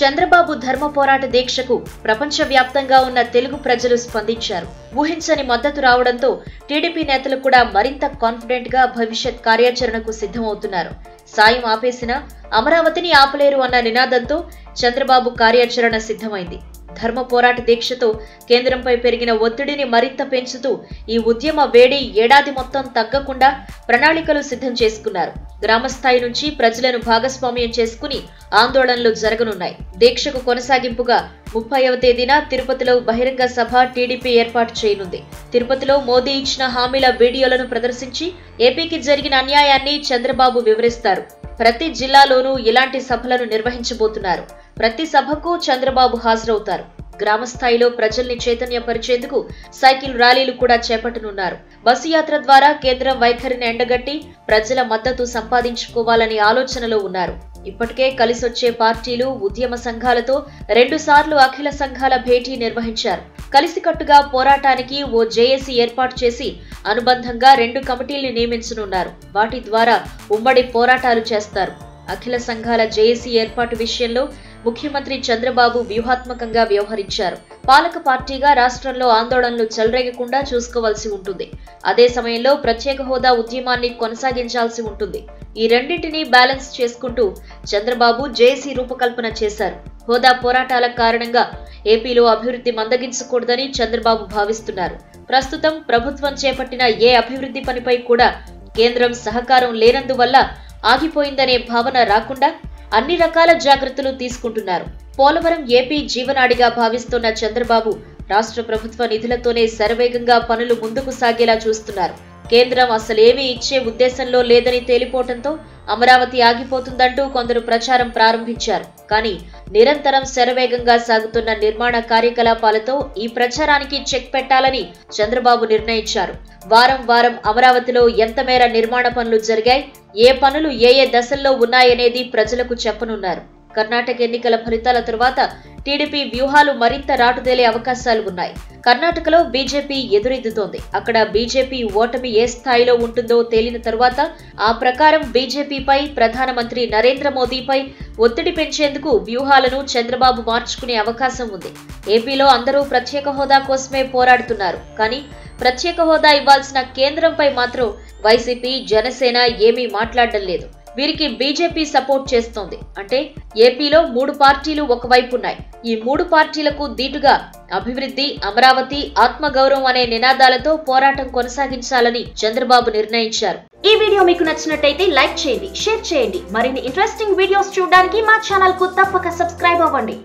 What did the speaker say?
చంద్రబాబు ధర్మ పోరాట దీక్షకు ప్రపంచవ్యాప్తంగా ఉన్న తెలుగు ప్రజలు స్పందించారు. ఊహించని మద్దతు రావడంతో టీడీపీ నేతలు కూడా మరింత కాన్ఫిడెంట్గా భవిష్యత్ కార్యాచరణకు సిద్ధమవుతున్నారు. సాయం ఆపేసిన అమరావతిని ఆపలేరు అన్న నినాదంతో చంద్రబాబు కార్యాచరణ సిద్ధమైంది. ధర్మ పోరాట దీక్షతో కేంద్రంపై పెరిగిన ఒత్తిడిని మరింత పెంచుతూ ఈ ఉద్యమ వేడి ఏడాది మొత్తం తగ్గకుండా ప్రణాళికలు సిద్ధం చేసుకున్నారు. గ్రామస్థాయి నుంచి ప్రజలను భాగస్వామ్యం చేసుకుని ఆందోళనలు జరగనున్నాయి. దీక్షకు కొనసాగింపుగా ముప్పైవ తేదీన తిరుపతిలో బహిరంగ సభ టీడీపీ ఏర్పాటు చేయనుంది. తిరుపతిలో మోదీ ఇచ్చిన హామీల వీడియోలను ప్రదర్శించి ఏపీకి జరిగిన అన్యాయాన్ని చంద్రబాబు వివరిస్తారు. ప్రతి జిల్లాలోనూ ఇలాంటి సభలను నిర్వహించబోతున్నారు. ప్రతి సభకు చంద్రబాబు హాజరవుతారు. గ్రామ స్థాయిలో ప్రజల్ని చైతన్యపరిచేందుకు సైకిల్ ర్యాలీలు కూడా చేపట్టనున్నారు. బస్సు యాత్ర ద్వారా కేంద్రం వైఖరిని ఎండగట్టి ప్రజల మద్దతు సంపాదించుకోవాలని ఆలోచనలో ఉన్నారు. ఇప్పటికే కలిసొచ్చే పార్టీలు ఉద్యమ సంఘాలతో రెండుసార్లు అఖిల సంఘాల భేటీ నిర్వహించారు. కలిసికట్టుగా పోరాటానికి ఓ జేఏసీ ఏర్పాటు చేసి అనుబంధంగా రెండు కమిటీల్ని నియమించనున్నారు. వాటి ద్వారా ఉమ్మడి పోరాటాలు చేస్తారు. అఖిల సంఘాల జేఏసీ ఏర్పాటు విషయంలో ముఖ్యమంత్రి చంద్రబాబు వ్యూహాత్మకంగా వ్యవహరించారు. పాలక పార్టీగా రాష్ట్రంలో ఆందోళనలు చెలరేగకుండా చూసుకోవాల్సి ఉంటుంది. అదే సమయంలో ప్రత్యేక హోదా ఉద్యమాన్ని కొనసాగించాల్సి ఉంటుంది. ఈ రెండింటినీ బ్యాలెన్స్ చేసుకుంటూ చంద్రబాబు జేసీ రూపకల్పన చేశారు. హోదా పోరాటాల కారణంగా ఏపీలో అభివృద్ధి మందగించకూడదని చంద్రబాబు భావిస్తున్నారు. ప్రస్తుతం ప్రభుత్వం చేపట్టిన ఏ అభివృద్ధి పనిపై కూడా కేంద్రం సహకారం లేనందువల్ల ఆగిపోయిందనే భావన రాకుండా అన్ని రకాల జాగ్రత్తలు తీసుకుంటున్నారు. పోలవరం ఏపీ జీవనాడిగా భావిస్తున్న చంద్రబాబు రాష్ట్ర ప్రభుత్వ నిధులతోనే శరవేగంగా పనులు ముందుకు సాగేలా చూస్తున్నారు. కేంద్రం అసలేమీ ఇచ్చే ఉద్దేశంలో లేదని తేలిపోవడంతో అమరావతి ఆగిపోతుందంటూ కొందరు ప్రచారం ప్రారంభించారు. కానీ నిరంతరం శరవేగంగా సాగుతున్న నిర్మాణ కార్యకలాపాలతో ఈ ప్రచారానికి చెక్ పెట్టాలని చంద్రబాబు నిర్ణయించారు. వారం వారం అమరావతిలో ఎంత మేర నిర్మాణ పనులు జరిగాయి ఏ పనులు ఏ ఏ దశల్లో ఉన్నాయనేది ప్రజలకు చెప్పనున్నారు. కర్ణాటక ఎన్నికల ఫలితాల తరువాత టీడీపీ వ్యూహాలు మరింత రాటుదేలే అవకాశాలు ఉన్నాయి. కర్ణాటకలో బీజేపీ ఎదురెద్దుతోంది అక్కడ బీజేపీ ఓటమి ఏ స్థాయిలో ఉంటుందో తేలిన తర్వాత ఆ ప్రకారం బీజేపీపై ప్రధానమంత్రి నరేంద్ర మోదీపై ఒత్తిడి పెంచేందుకు వ్యూహాలను చంద్రబాబు మార్చుకునే అవకాశం ఉంది. ఏపీలో అందరూ ప్రత్యేక హోదా కోసమే పోరాడుతున్నారు. కానీ ప్రత్యేక హోదా ఇవ్వాల్సిన కేంద్రంపై మాత్రం వైసీపీ జనసేన ఏమీ మాట్లాడడం లేదు. వీరికి బీజేపీ సపోర్ట్ చేస్తోంది. అంటే ఏపీలో మూడు పార్టీలు ఒకవైపున్నాయి. ఈ మూడు పార్టీలకు దీటుగా అభివృద్ధి అమరావతి ఆత్మగౌరవం అనే నినాదాలతో పోరాటం కొనసాగించాలని చంద్రబాబు నిర్ణయించారు. ఈ వీడియో మీకు నచ్చినట్టయితే లైక్ చేయండి షేర్ చేయండి. మరిన్ని ఇంట్రెస్టింగ్ వీడియోస్ చూడడానికి మా ఛానల్కు తప్పక సబ్స్క్రైబ్ అవ్వండి.